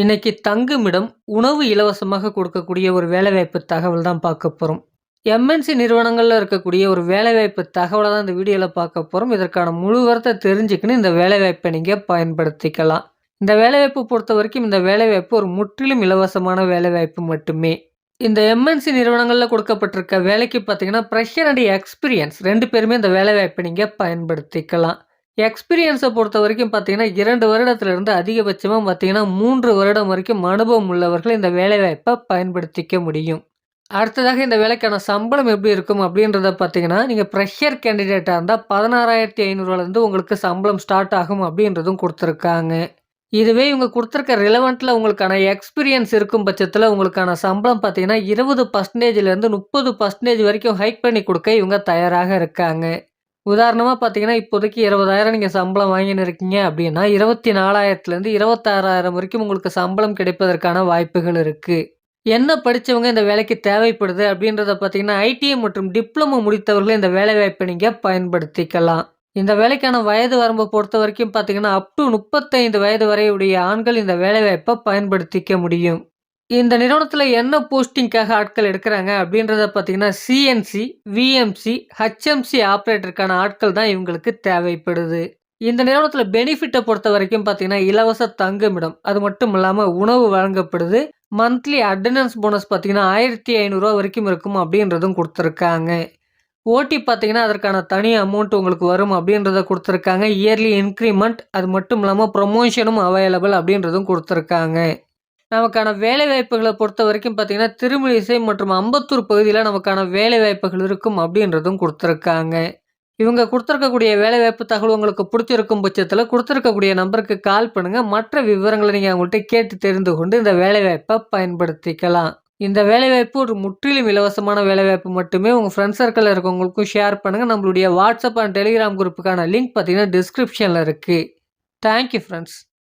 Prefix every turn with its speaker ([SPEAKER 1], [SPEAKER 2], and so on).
[SPEAKER 1] இன்னைக்கு தங்குமிடம், உணவு இலவசமாக கொடுக்கக்கூடிய ஒரு வேலைவாய்ப்பு தகவல் தான் பார்க்க போகிறோம் எம்.என்.சி நிறுவனங்களில் இருக்கக்கூடிய ஒரு வேலைவாய்ப்பு தகவலை தான் இந்த வீடியோவில் பார்க்க போகிறோம் இதற்கான முழு விவரத்த தெரிஞ்சுக்கின்னு இந்த வேலைவாய்ப்பை நீங்கள் பயன்படுத்திக்கலாம். இந்த வேலைவாய்ப்பு பொறுத்தவரைக்கும் இந்த வேலைவாய்ப்பு ஒரு முற்றிலும் இலவசமான வேலைவாய்ப்பு மட்டுமே. இந்த எம்.என்.சி நிறுவனங்களில் கொடுக்கப்பட்டிருக்க வேலைக்கு பார்த்தீங்கன்னா, ப்ரெஷர் அண்ட் எக்ஸ்பீரியன்ஸ் ரெண்டு பேருமே இந்த வேலைவாய்ப்பை நீங்கள் பயன்படுத்திக்கலாம். எக்ஸ்பீரியன்ஸை பொறுத்த வரைக்கும் பார்த்தீங்கன்னா, இரண்டு வருடத்திலிருந்து அதிகபட்சமாக பார்த்தீங்கன்னா, மூன்று வருடம் வரைக்கும் அனுபவம் உள்ளவர்கள் இந்த வேலைவாய்ப்பை பயன்படுத்திக்க முடியும். அடுத்ததாக இந்த வேலைக்கான சம்பளம் எப்படி இருக்கும் அப்படின்றத பார்த்தீங்கன்னா, நீங்கள் ப்ரெஷர் கேண்டிடேட்டாக இருந்தால் பதினாறாயிரத்தி ஐநூறுவாலேருந்து உங்களுக்கு சம்பளம் ஸ்டார்ட் ஆகும் அப்படின்றதும் கொடுத்துருக்காங்க இதுவே இவங்க கொடுத்துருக்க ரிலவெண்ட்டில் உங்களுக்கான எக்ஸ்பீரியன்ஸ் இருக்கும் பட்சத்தில் உங்களுக்கான சம்பளம் பார்த்தீங்கன்னா, இருபது பர்சன்டேஜ்லேருந்து முப்பது பர்சன்டேஜ் வரைக்கும் ஹைக் பண்ணி கொடுக்க இவங்க தயாராக இருக்காங்க. உதாரணமாக பார்த்தீங்கன்னா, இப்போதைக்கு இருபதாயிரம் நீங்கள் சம்பளம் வாங்கின்னு இருக்கீங்க அப்படின்னா, 24,000லேருந்து 26,000 வரைக்கும் உங்களுக்கு சம்பளம் கிடைப்பதற்கான வாய்ப்புகள் இருக்குது என்ன படித்தவங்க இந்த வேலைக்கு தேவைப்படுது அப்படின்றத பார்த்தீங்கன்னா, ஐடிஐ மற்றும் டிப்ளமோ முடித்தவர்கள் இந்த வேலைவாய்ப்பை நீங்கள் பயன்படுத்திக்கலாம். இந்த வேலைக்கான வயது வரம்பை பொறுத்த வரைக்கும் பார்த்தீங்கன்னா, அப் டு முப்பத்தைந்து வயது வரையுடைய ஆண்கள் இந்த வேலைவாய்ப்பை பயன்படுத்திக்க முடியும். இந்த நிறுவனத்தில் என்ன போஸ்டிங்க்காக ஆட்கள் எடுக்கிறாங்க அப்படின்றத பார்த்தீங்கன்னா, சிஎன்சி, விஎம்சி, ஹெச்எம்சி ஆப்ரேட்டருக்கான ஆட்கள் தான் இவங்களுக்கு தேவைப்படுது. இந்த நிறுவனத்தில் பெனிஃபிட்டை பொறுத்த வரைக்கும் பார்த்தீங்கன்னா, இலவச தங்குமிடம், அது மட்டும் இல்லாமல் உணவு வழங்கப்படுது. மந்த்லி அட்டண்டன்ஸ் போனஸ் பார்த்தீங்கன்னா, ஆயிரத்தி ஐநூறுரூவா வரைக்கும் இருக்கும் அப்படின்றதும் கொடுத்துருக்காங்க ஓட்டி பார்த்தீங்கன்னா, அதற்கான தனி அமௌண்ட் உங்களுக்கு வரும் அப்படின்றத கொடுத்துருக்காங்க இயர்லி இன்க்ரிமெண்ட் அது மட்டும் இல்லாமல் ப்ரொமோஷனும் அவைலபிள் அப்படின்றதும் கொடுத்துருக்காங்க நமக்கான வேலைவாய்ப்புகளை பொறுத்த வரைக்கும் பார்த்தீங்கன்னா, திருமழிசை மற்றும் அம்பத்தூர் பகுதியில் நமக்கான வேலைவாய்ப்புகள் இருக்கும் அப்படின்றதும் கொடுத்துருக்காங்க இவங்க கொடுத்துருக்கக்கூடிய வேலைவாய்ப்பு தகவல் உங்களுக்கு பிடிச்சிருக்கும் பட்சத்தில் கொடுத்துருக்கக்கூடிய நம்பருக்கு கால் பண்ணுங்க. மற்ற விவரங்களை நீங்கள் அவங்கள்ட்ட கேட்டு தெரிந்து கொண்டு இந்த வேலைவாய்ப்பை பயன்படுத்திக்கலாம். இந்த வேலைவாய்ப்பு ஒரு முற்றிலும் இலவசமான வேலைவாய்ப்பு மட்டுமே. உங்கள் ஃப்ரெண்ட்ஸ் சர்க்கிளில் இருக்கவங்களுக்கும் ஷேர் பண்ணுங்கள் நம்மளுடைய வாட்ஸ்அப் அண்ட் டெலிகிராம் குரூப்புக்கான லிங்க் பார்த்தீங்கன்னா, டிஸ்கிரிப்ஷனில் இருக்குது தேங்க் யூ